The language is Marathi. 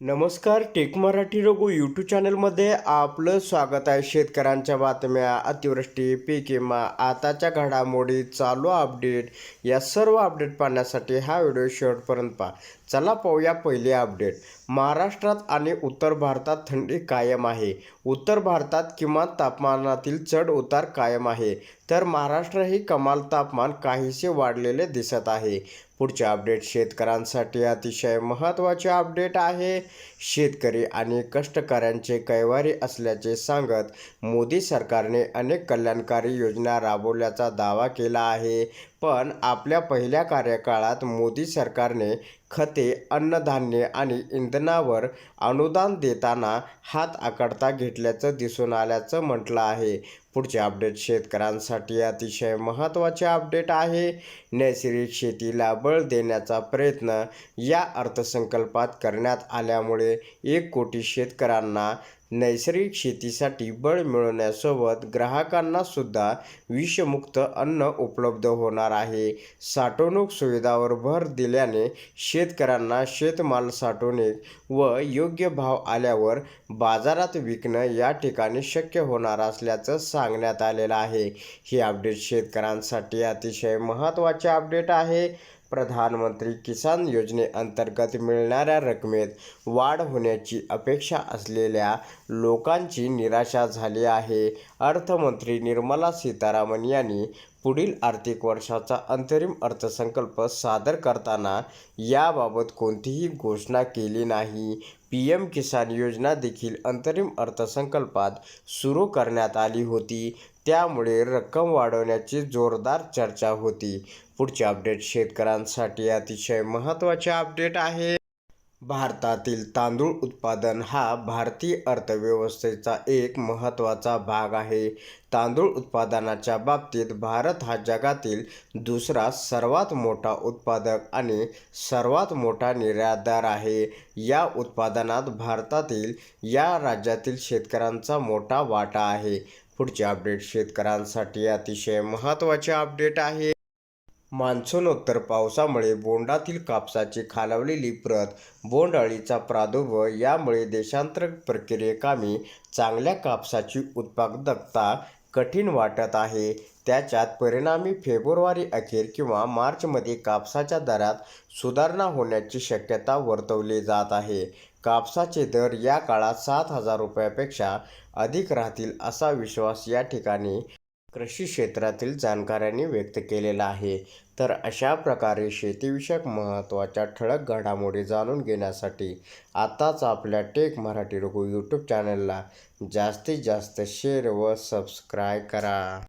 नमस्कार टेक मराठी रघु यूट्यूब चॅनलमध्ये आपलं स्वागत आहे. शेतकऱ्यांच्या बातम्या अतिवृष्टी पीक विमा आताच्या घडामोडी चालू अपडेट या सर्व अपडेट पाहण्यासाठी हा व्हिडिओ शेवटपर्यंत पहा. चला पाहूया पहिले अपडेट महाराष्ट्रात आणि उत्तर भारतात थंडी कायम आहे. उत्तर भारतात किमान तापमानातील चढ उतार कायम आहे. तर महाराष्ट्रही कमाल तापमान काहीसे वाढलेले दिसत आहे. पुढचे अपडेट शेतकऱ्यांसाठी अतिशय महत्त्वाचे अपडेट आहे. शेतकरी आणि कष्टकऱ्यांचे कैवारी असल्याचे सांगत मोदी सरकारने अनेक कल्याणकारी योजना राबवल्याचा दावा केला आहे. पण आपल्या पहिल्या कार्यकाळात मोदी सरकारने खते अन्नधान्य आणि इंधनावर अनुदान देताना हात आकडता घेतल्याचं दिसून आल्याचं म्हटलं आहे. पुढचे अपडेट शेतकऱ्यांसाठी अतिशय महत्त्वाचे अपडेट आहे. नैसर्गिक शेतीला बळ देण्याचा प्रयत्न या अर्थसंकल्पात करण्यात आल्यामुळे एक कोटी शेतकऱ्यांना नैसर्गिक शेतीसाठी बळ मिळवण्यासोबत ग्राहकांना सुद्धा विषमुक्त अन्न उपलब्ध होणार आहे. साठवणूक सुविधावर भर दिल्याने शेतकऱ्यांना शेतमाल साठवणूक व योग्य भाव आल्यावर बाजारात विकणं या ठिकाणी शक्य होणार असल्याचं सांगण्यात आलेलं आहे. ही अपडेट शेतकऱ्यांसाठी अतिशय महत्त्वाचे अपडेट आहे. प्रधानमंत्री किसान योजनेअंतर्गत मिळणाऱ्या रकमेत वाढ होण्याची अपेक्षा असलेल्या लोकांची निराशा झाली आहे. अर्थमंत्री निर्मला सीतारामन यांनी पुढील आर्थिक वर्षाचा अंतरिम अर्थसंकल्प सादर करताना याबाबत कोणतीही घोषणा केली नाही. पी एम किसान योजना देखील अंतरिम अर्थसंकल्पात सुरू करण्यात आली होती. त्यामुळे रक्कम वाढवण्याची जोरदार चर्चा होती. पुढचे अपडेट शेतकऱ्यांसाठी अतिशय महत्त्वाचे अपडेट आहे. भारतातील तांदूळ उत्पादन हा भारतीय अर्थव्यवस्थेचा एक महत्त्वाचा भाग आहे. तांदूळ उत्पादनाच्या बाबतीत भारत हा जगातील दुसरा सर्वात मोठा उत्पादक आणि सर्वात मोठा निर्यातदार आहे. या उत्पादनात भारतातील या राज्यातील शेतकऱ्यांचा मोठा वाटा आहे. पुढचे अपडेट शेतकऱ्यांसाठी अतिशय महत्त्वाचे अपडेट आहे. मान्सूनोत्तर पावसामुळे बोंडातील कापसाची खालावलेली प्रत बोंडअळीचा प्रादुर्भाव यामुळे देशांतर प्रक्रियेकामी चांगल्या कापसाची उत्पादकता कठीण वाटत आहे. त्याच्यात परिणामी फेब्रुवारी अखेर किंवा मार्चमध्ये कापसाच्या दरात सुधारणा होण्याची शक्यता वर्तवली जात आहे. कापसाचे दर या काळात सात हजार रुपयापेक्षा अधिक राहतील असा विश्वास या ठिकाणी कृषी क्षेत्रातील जाणकारांनी व्यक्त केलेला आहे. तर अशा प्रकारे शेतीविषयक महत्त्वाच्या ठळक घडामोडी जाणून घेण्यासाठी आताच आपल्या टेक मराठी रघु यूट्यूब चॅनलला जास्तीत जास्त शेअर व सबस्क्राईब करा.